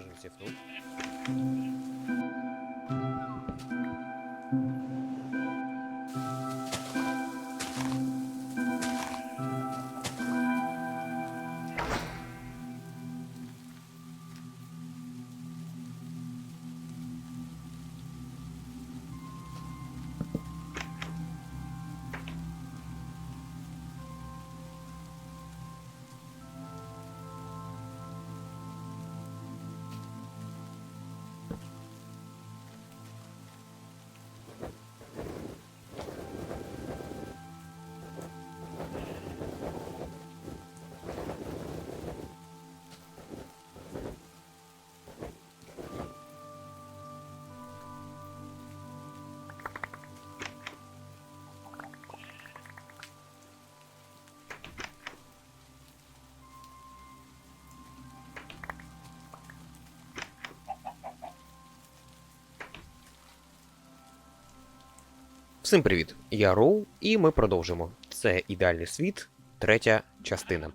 Pokażę się w. Всім привіт! Я Роу, і ми продовжимо. Це ідеальний світ, третя частина.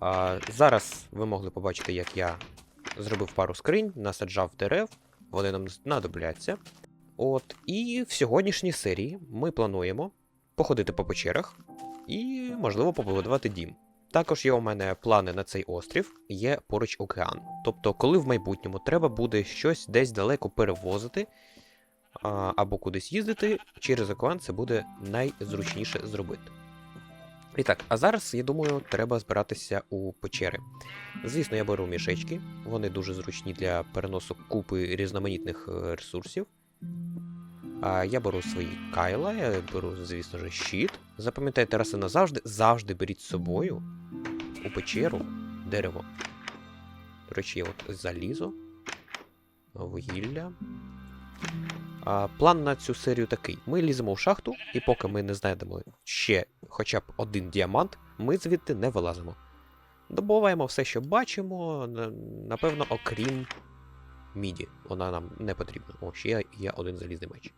А, зараз ви могли побачити, як я зробив пару скринь, насаджав дерев, вони нам знадобляться. От, і в сьогоднішній серії ми плануємо походити по печерах і, можливо, побудувати дім. Також є у мене плани на цей острів, є поруч океан. Тобто, коли в майбутньому треба буде щось десь далеко перевозити, або кудись їздити, через океан це буде найзручніше зробити. І так, а зараз, я думаю, треба збиратися у печери. Звісно, я беру мішечки, вони дуже зручні для переносу купи різноманітних е, ресурсів. А я беру свої кайла, я беру, звісно ж, щит. Запам'ятайте раз і назавжди, завжди беріть з собою у печеру дерево. До речі, є от залізо, вугілля. План на цю серію такий: ми ліземо в шахту, і поки ми не знайдемо ще хоча б один діамант, ми звідти не вилазимо. Добуваємо все, що бачимо, напевно, окрім міді. Вона нам не потрібна. О, ще є- один залізний меч.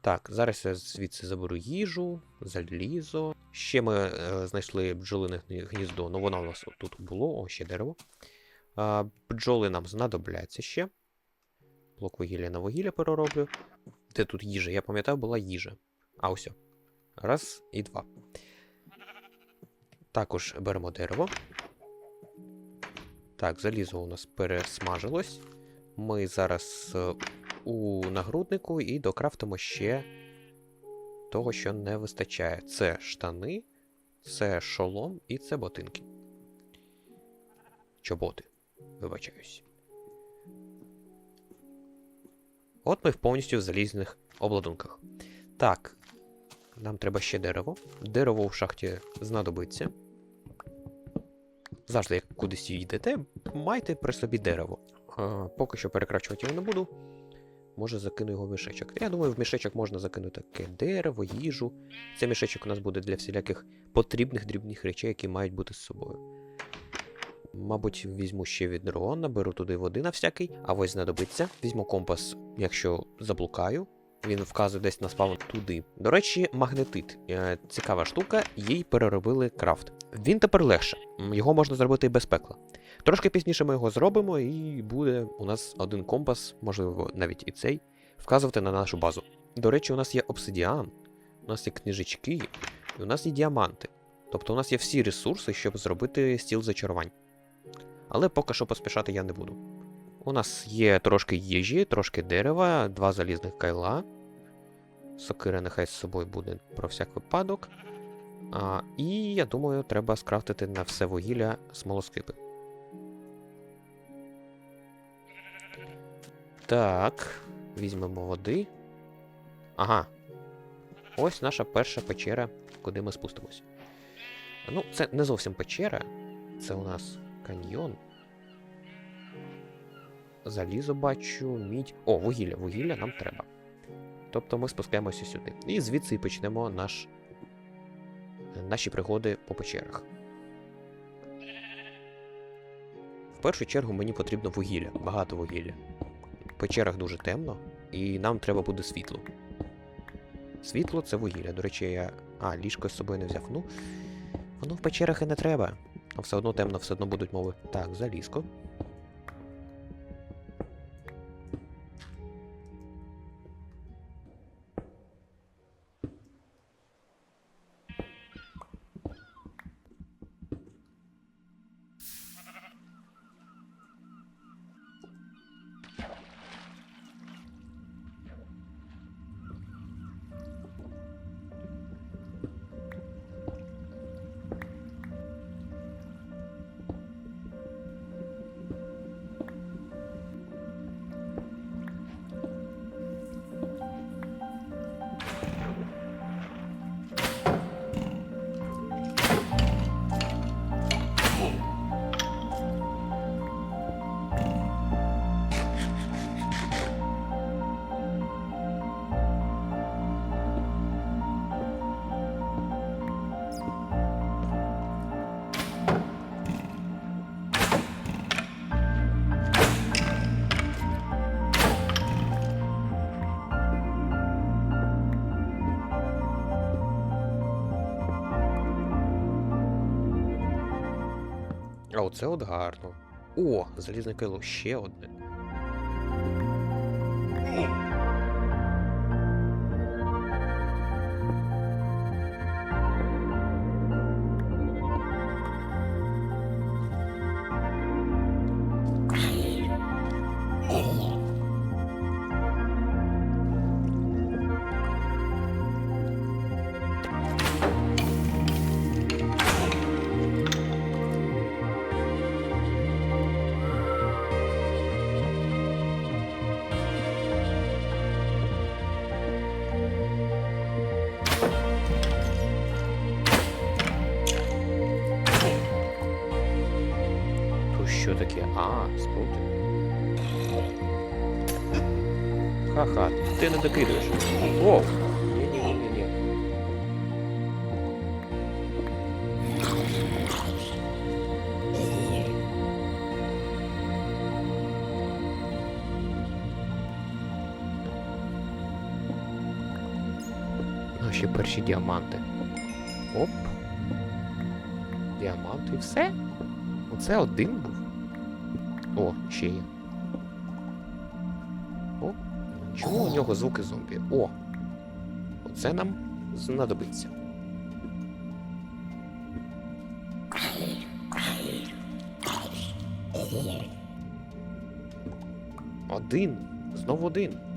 Так, зараз я звідси заберу їжу, залізо. Ще ми е, знайшли бджолине гніздо, ну воно у нас тут було, о, ще дерево. А, бджоли нам знадобляться ще. Блок вугілля на вугілля перероблю. Де тут їжа? Я пам'ятаю, була їжа. А ось. Раз і два. Також беремо дерево. Так, залізо у нас пересмажилось. Ми зараз е, у нагруднику і докрафтимо ще того, що не вистачає. Це штани, це шолом і це ботинки. Чоботи. Вибачаюсь. От ми повністю в залізних обладунках. Так, нам треба ще дерево. Дерево в шахті знадобиться. Завжди, як кудись йдете, майте при собі дерево. А, поки що перекрачувати його не буду. Може закину його в мішечок. Я думаю, в мішечок можна закинути таке дерево, їжу. Цей мішечок у нас буде для всіляких потрібних дрібних речей, які мають бути з собою. Мабуть, візьму ще від дрон, наберу туди води на всякий, а ось знадобиться. Візьму компас, якщо заблукаю. Він вказує десь на спавн туди. До речі, магнетит. Е, Цікава штука, їй переробили крафт. Він тепер легше, його можна зробити і без пекла. Трошки пізніше ми його зробимо, і буде у нас один компас, можливо, навіть і цей, вказувати на нашу базу. До речі, у нас є обсидіан, у нас є книжечки, і у нас є діаманти. Тобто у нас є всі ресурси, щоб зробити стіл зачарувань. Але поки що поспішати я не буду. У нас є трошки їжі, трошки дерева, два залізних кайла. Сокира нехай з собою буде про всяк випадок. А, і я думаю, треба скрафтити на все вугілля смолоскипи. Так, візьмемо води. Ага. Ось наша перша печера, куди ми спустимось. Ну, це не зовсім печера. Це у нас каньйон. Залізо бачу, мідь. О, вугілля. Вугілля нам треба. Тобто ми спускаємося сюди. І звідси і почнемо наш, наші пригоди по печерах. В першу чергу мені потрібно вугілля, багато вугілля. В печерах дуже темно, і нам треба буде світло. Світло це вугілля. До речі, я. А, ліжко з собою не взяв. Ну, воно в печерах і не треба. Все одно темно, все одно будуть мови. Так, залізко. А оце от гарно. О, залізне кило ще одне. Що таке? А, спрути. Ха-ха, ти не докидуєш. Ні-ні-ні-ні. Наші перші діаманти. Оп. Діаманти і все? Оце один ще. О, чому у нього звуки зомбі? О! Оце нам знадобиться. Один. Знову один.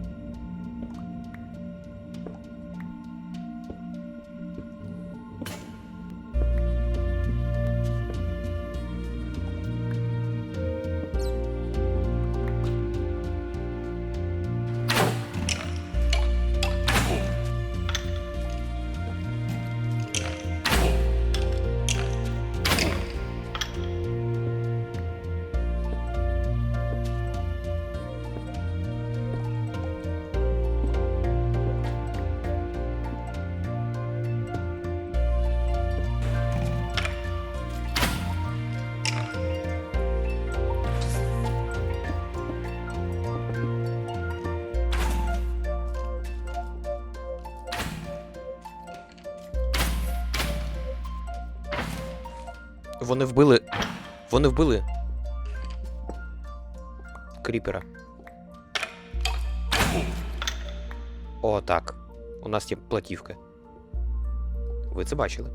Вони вбили. Вони вбили. Кріпера. О, так. У нас є платівка. Ви це бачили?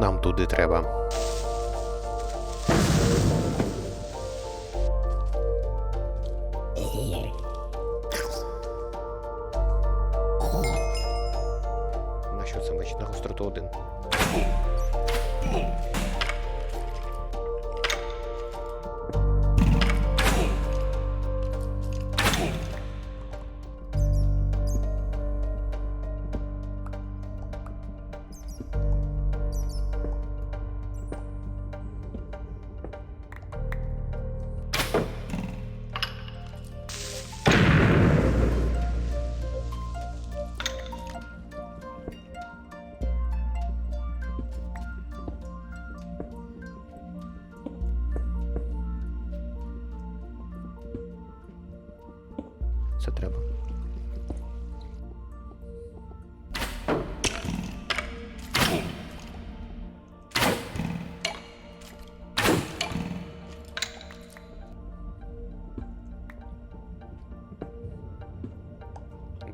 Нам туди треба. На що це меч? На гостроту один. Це треба.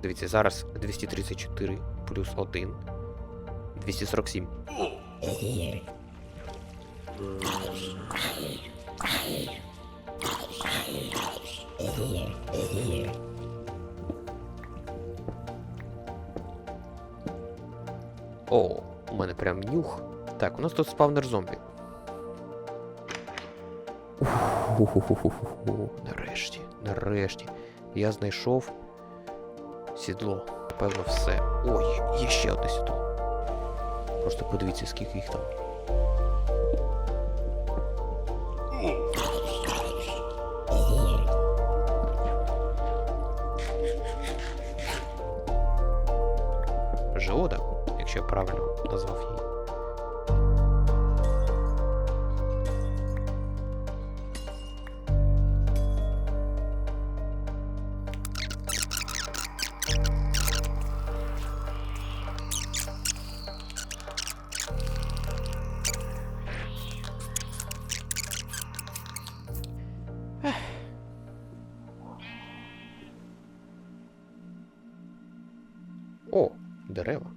Дивіться, зараз 234 плюс 1. 247. О, у мене прям нюх. Так, у нас тут спавнер зомбі. Нарешті, нарешті. Я знайшов сідло. Певно, все. Ой, є ще одне сідло. Просто подивіться, скільки їх там. Жеода, якщо я правильно назвав її. О, дерева.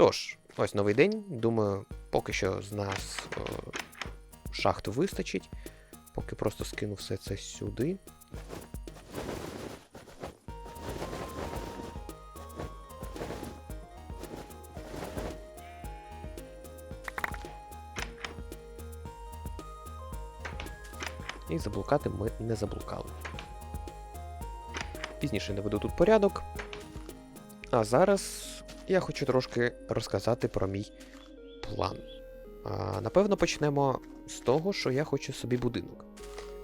Тож, ось новий день. Думаю, поки що з нас е, шахту вистачить. Поки просто скину все це сюди. І заблукати ми не заблукали. Пізніше наведу тут порядок. А зараз я хочу трошки розказати про мій план. А, напевно, почнемо з того, що я хочу собі будинок.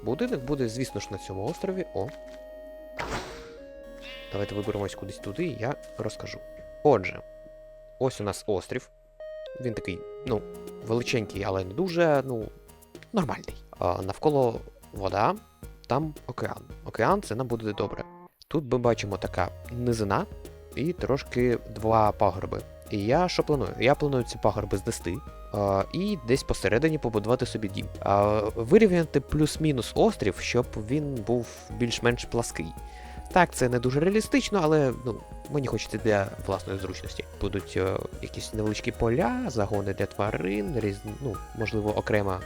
Будинок буде, звісно ж, на цьому острові. О. Давайте виберемось кудись туди, і я розкажу. Отже, ось у нас острів. Він такий, ну, величенький, але не дуже, ну, нормальний. А, навколо вода, там океан. Океан це нам буде добре. Тут ми бачимо така низина і трошки два пагорби. І я що планую? Я планую ці пагорби знести і десь посередині побудувати собі дім. Вирівняти плюс-мінус острів, щоб він був більш-менш плаский. Так, це не дуже реалістично, але ну, мені хочеться для власної зручності. Будуть е, якісь невеличкі поля, загони для тварин, різ... ну, можливо, окрема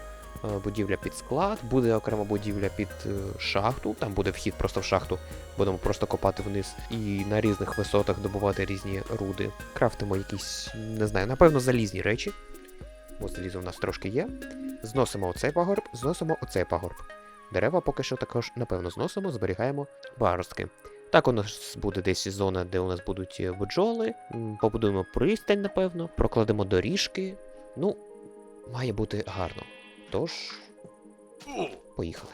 будівля під склад, буде окрема будівля під е, шахту, там буде вхід просто в шахту, будемо просто копати вниз і на різних висотах добувати різні руди. Крафтимо якісь, не знаю, напевно, залізні речі. Бо залізо у нас трошки є. Зносимо оцей пагорб, зносимо оцей пагорб. Дерева поки що також, напевно, зносимо, зберігаємо паростки. Так, у нас буде десь зона, де у нас будуть е, бджоли. Побудуємо пристань, напевно, прокладемо доріжки. Ну, має бути гарно. Тож, поїхали.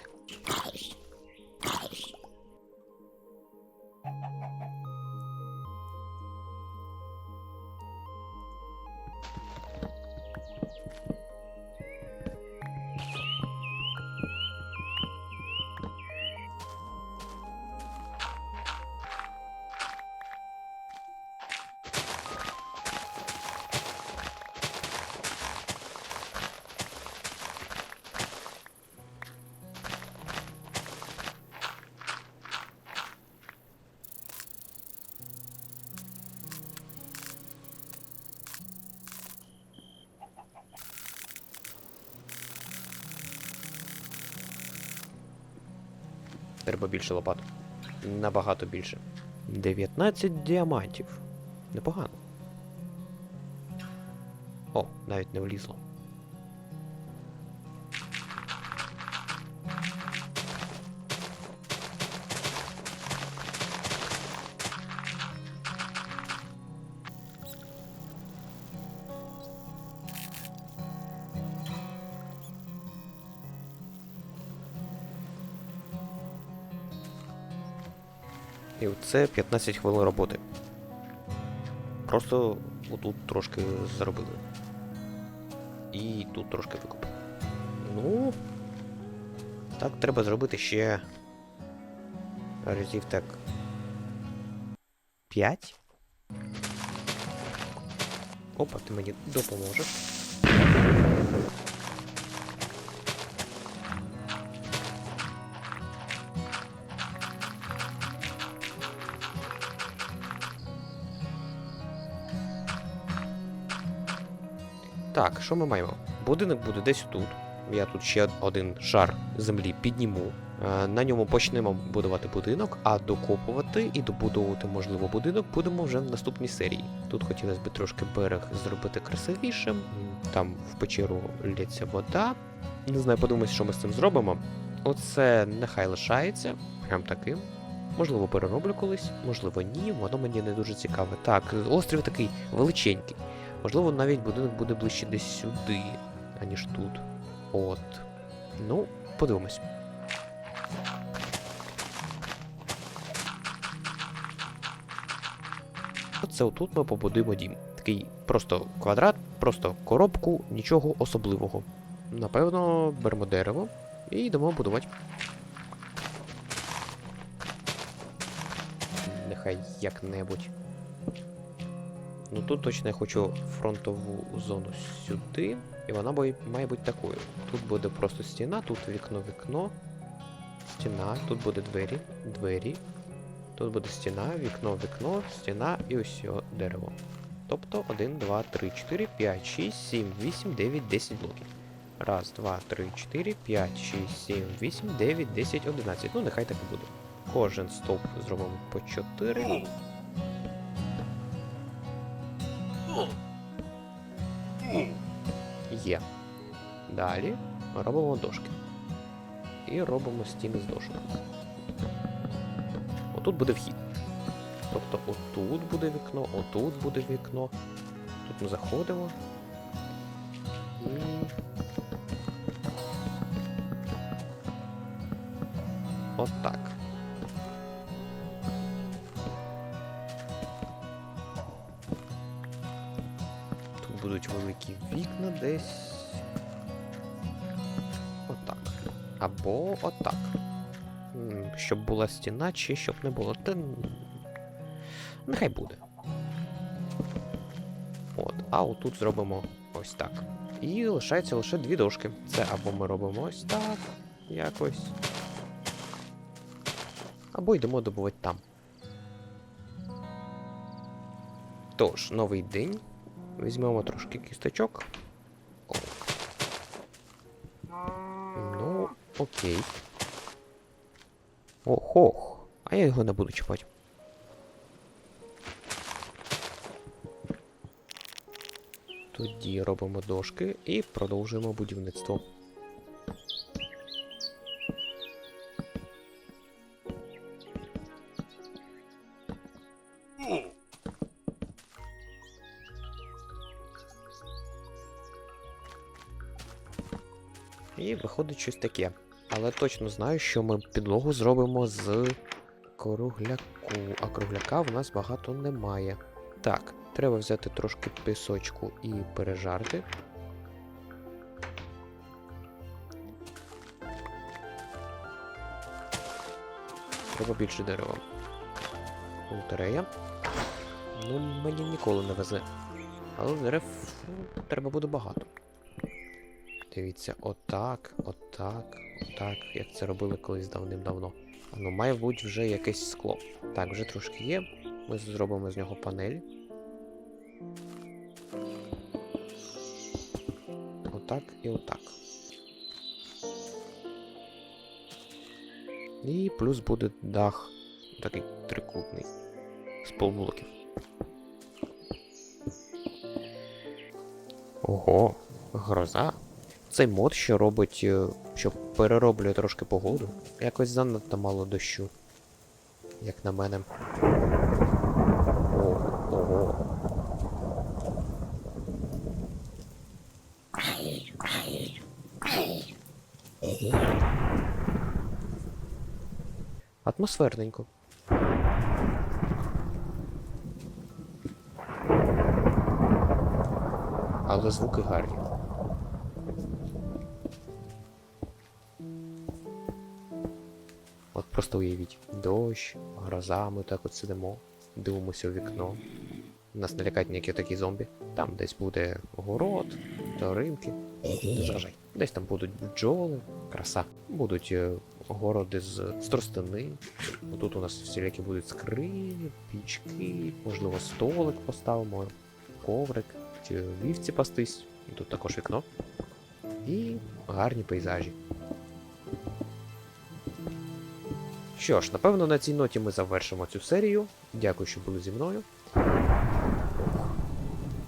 Треба більше лопат. Набагато більше. 19 діамантів. Непогано. О, навіть не влізло. І це 15 хвилин роботи. Просто отут трошки заробили. І тут трошки викупили. Ну. Так треба зробити ще. Разів так. 5. Опа, ти мені допоможеш. Так, що ми маємо? Будинок буде десь тут. Я тут ще один шар землі підніму. Е, На ньому почнемо будувати будинок, а докопувати і добудовувати, можливо, будинок будемо вже в наступній серії. Тут хотілося б трошки берег зробити красивішим. Там в печеру лється вода. Не знаю, подумаю, що ми з цим зробимо. Оце нехай лишається, прям таким. Можливо, перероблю колись, можливо, ні, воно мені не дуже цікаве. Так, острів такий величенький. Можливо, навіть будинок буде ближче десь сюди, аніж тут. От. Ну, подивимось. Оце отут ми побудуємо дім. Такий просто квадрат, просто коробку, нічого особливого. Напевно, беремо дерево і йдемо будувати. Нехай як-небудь. Ну тут точно я хочу фронтову зону сюди. І вона має бути такою. Тут буде просто стіна, тут вікно, вікно. Стіна, тут буде двері, двері. Тут буде стіна, вікно, вікно, стіна і ось дерево. Тобто 1, 2, 3, 4, 5, 6, 7, 8, 9, 10 блоків. Раз, два, три, 4, 5, 6, 7, 8, 9, 10, 11. Ну, нехай так і буде. Кожен стовп зробимо по 4. Є. Далі робимо дошки. І робимо стіни з дошок. Отут буде вхід. Тобто отут буде вікно, отут буде вікно. Тут ми заходимо. І... Отак. Щоб була стіна, чи щоб не було. Та... Нехай буде. От, а отут зробимо ось так. І лишається лише дві дошки. Це або ми робимо ось так, якось. Або йдемо добувати там. Тож, новий день. Візьмемо трошки кісточок. Ну, окей. Ох, ох. А я його не буду чіпати. Тоді робимо дошки і продовжуємо будівництво. І виходить щось таке. Але точно знаю, що ми підлогу зробимо з кругляку, а кругляка в нас багато немає. Так, треба взяти трошки пісочку і пережарти. Треба більше дерева. Лотерея. Ну, мені ніколи не везе. Але дерев треба буде багато. Дивіться, отак, отак, отак, як це робили колись давним-давно. Ну, має бути вже якесь скло. Так, вже трошки є. Ми зробимо з нього панель. Отак і отак. І плюс буде дах такий трикутний. З полблоків. Ого, гроза. Цей мод ще робить, е, що перероблює трошки погоду. Якось занадто мало дощу. Як на мене. Ого. Атмосферненько. Але звуки гарні. Просто уявіть, дощ, гроза, ми так от сидимо, дивимося у вікно. Нас не лякають ніякі такі зомбі. Там десь буде город, ринки. Не заважай. Десь там будуть бджоли, краса. Будуть е, городи з, з. Тут у нас всілякі будуть скрині, пічки, можливо, столик поставимо, коврик, вівці пастись. Тут також вікно. І гарні пейзажі. Що ж, напевно, на цій ноті ми завершимо цю серію. Дякую, що були зі мною.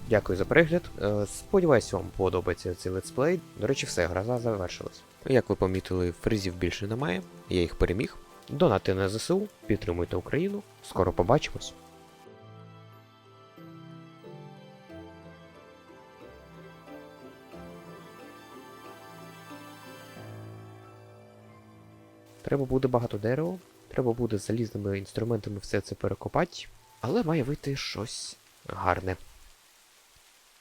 Дякую за перегляд. Е, Сподіваюсь, вам подобається цей летсплей. До речі, все, гроза завершилась. Як ви помітили, фризів більше немає, я їх переміг. Донати на ЗСУ, підтримуйте Україну. Скоро побачимось. Треба буде багато дерева, треба буде залізними інструментами все це перекопати, але має вийти щось гарне.